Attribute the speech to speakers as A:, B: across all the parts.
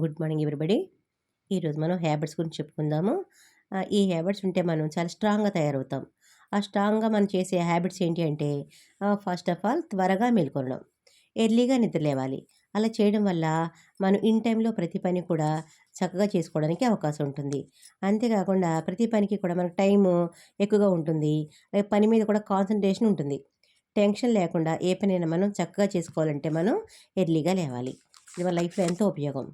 A: Good morning everybody. ఈరోజు మనం habits గురించి చెప్పుకుందాము. ఈ హ్యాబిట్స్ ఉంటే మనం చాలా స్ట్రాంగ్గా తయారవుతాం. ఆ స్ట్రాంగ్గా మనం చేసే హ్యాబిట్స్ ఏంటి అంటే ఫస్ట్ ఆఫ్ ఆల్ త్వరగా మేల్కొనడం. ఎర్లీగా నిద్ర లేవాలి. అలా చేయడం వల్ల మనం ఇన్ టైంలో ప్రతి పని కూడా చక్కగా చేసుకోవడానికి అవకాశం ఉంటుంది. అంతేకాకుండా ప్రతి పనికి కూడా మనకు టైము ఎక్కువగా ఉంటుంది. పని మీద కూడా కాన్సన్ట్రేషన్ ఉంటుంది. టెన్షన్ లేకుండా ఏ పనైనా మనం చక్కగా చేసుకోవాలంటే మనం ఎర్లీగా లేవాలి. ఇది మన లైఫ్లో ఎంతో ఉపయోగం.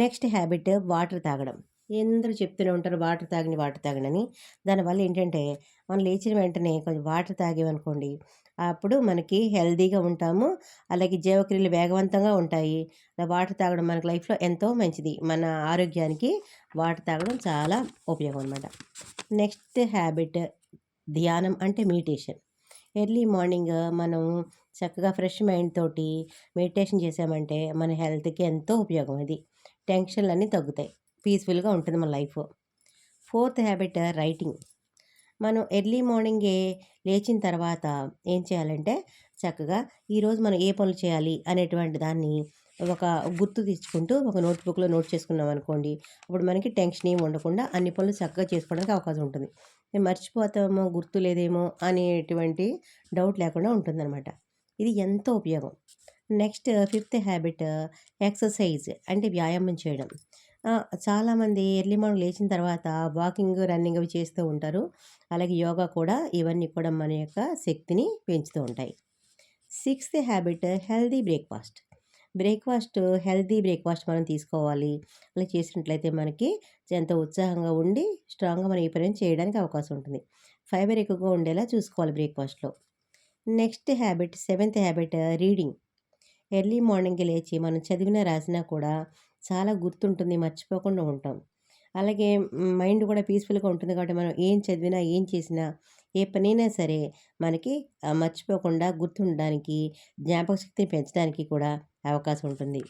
A: నెక్స్ట్ హ్యాబిట్ వాటర్ తాగడం. ఎందరూ చెప్తూనే ఉంటారు వాటర్ తాగని వాటర్ తాగనని? దానివల్ల ఏంటంటే మనం లేచిన వెంటనే కొంచెం వాటర్ తాగేమనుకోండి అప్పుడు మనకి హెల్తీగా ఉంటాము అలాగే జీవక్రియలు వేగవంతంగా ఉంటాయి. వాటర్ తాగడం మనకి లైఫ్లో ఎంతో మంచిది. మన ఆరోగ్యానికి వాటర్ తాగడం చాలా ఉపయోగం అనమాట నెక్స్ట్ హ్యాబిట్ ధ్యానం అంటే మెడిటేషన్. ఎర్లీ మార్నింగ్ మనం చక్కగా ఫ్రెష్ మైండ్ తోటి మెడిటేషన్ చేసామంటే మన హెల్త్కి ఎంతో ఉపయోగం అది. టెన్షన్లు అన్నీ తగ్గుతాయి. పీస్ఫుల్గా ఉంటుంది మన లైఫ్. Fourth habit writing. మనం ఎర్లీ మార్నింగే లేచిన తర్వాత ఏం చేయాలంటే చక్కగా ఈరోజు మనం ఏ పనులు చేయాలి అనేటువంటి దాన్ని ఒక గుర్తు తెచ్చుకుంటూ ఒక నోట్బుక్లో నోట్ చేసుకున్నాం అనుకోండి అప్పుడు మనకి టెన్షన్ ఏమి ఉండకుండా అన్ని పనులు చక్కగా చేసుకోవడానికి అవకాశం ఉంటుంది. మేము మర్చిపోతామో గుర్తు లేదేమో అనేటువంటి డౌట్ లేకుండా ఉంటుందన్నమాట. ఇది ఎంతో ఉపయోగం. నెక్స్ట్ ఫిఫ్త్ హ్యాబిట్ ఎక్సర్సైజ్ అంటే వ్యాయామం చేయడం. చాలామంది ఎర్లీ మార్నింగ్ లేచిన తర్వాత వాకింగ్ రన్నింగ్ అవి చేస్తూ ఉంటారు. అలాగే యోగా కూడా ఇవన్నీ కూడా మన యొక్క శక్తిని పెంచుతూ ఉంటాయి. Sixth habit healthy breakfast. Breakfast healthy breakfast మనం తీసుకోవాలి. అలా చేసినట్లయితే మనకి ఎంతో ఉత్సాహంగా ఉండి స్ట్రాంగ్గా మనం ఈ పని చేయడానికి అవకాశం ఉంటుంది. ఫైబర్ ఎక్కువగా ఉండేలా చూసుకోవాలి బ్రేక్ఫాస్ట్లో. Next habit seventh habit reading. Early మార్నింగ్కి లేచి మనం చదివినా రాసినా కూడా చాలా గుర్తుంటుంది మర్చిపోకుండా ఉంటాం. అలాగే మైండ్ కూడా పీస్ఫుల్గా ఉంటుంది కాబట్టి మనం ఏం చదివినా ఏం చేసినా ఏ పనైనా సరే మనకి మర్చిపోకుండా గుర్తుండడానికి జ్ఞాపక శక్తిని పెంచడానికి కూడా అవకాశం ఉంటుంది.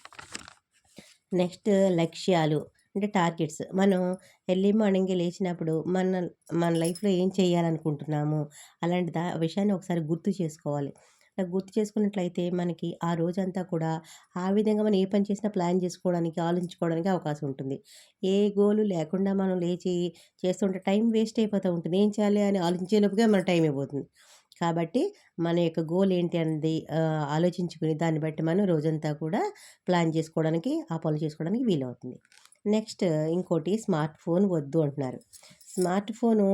A: నెక్స్ట్ లక్ష్యాలు అంటే టార్గెట్స్. మనం ఎర్లీ మార్నింగ్ లేచినప్పుడు మన మన లైఫ్లో ఏం చేయాలనుకుంటున్నాము? అలాంటి దా విషయాన్ని ఒకసారి గుర్తు చేసుకోవాలి. గుర్తు చేసుకున్నట్లయితే మనకి ఆ రోజంతా కూడా ఆ విధంగా మనం ఏ పని చేసినా ప్లాన్ చేసుకోవడానికి ఆలోచించుకోవడానికి అవకాశం ఉంటుంది. ఏ గోలు లేకుండా మనం లేచి చేస్తుంటే టైం వేస్ట్ అయిపోతూ ఉంటుంది. ఏం చేయాలి అని ఆలోచించేలోపుగా మన టైం అయిపోతుంది కాబట్టి మన యొక్క గోల్ ఏంటి అనేది ఆలోచించుకుని దాన్ని బట్టి మనం రోజంతా కూడా ప్లాన్ చేసుకోవడానికి ఆ పనులు చేసుకోవడానికి వీలవుతుంది. నెక్స్ట్ ఇంకోటి స్మార్ట్ ఫోన్ వద్దు అంటున్నారు. స్మార్ట్ ఫోను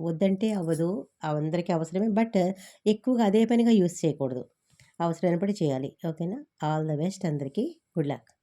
A: వద్దంటే అవ్వదు అందరికీ అవసరమే బట్ ఎక్కువగా అదే పనిగా యూస్ చేయకూడదు. అవసరమైనప్పుడు చేయాలి. ఓకేనా? ఆల్ ద బెస్ట్ అందరికీ. Good luck.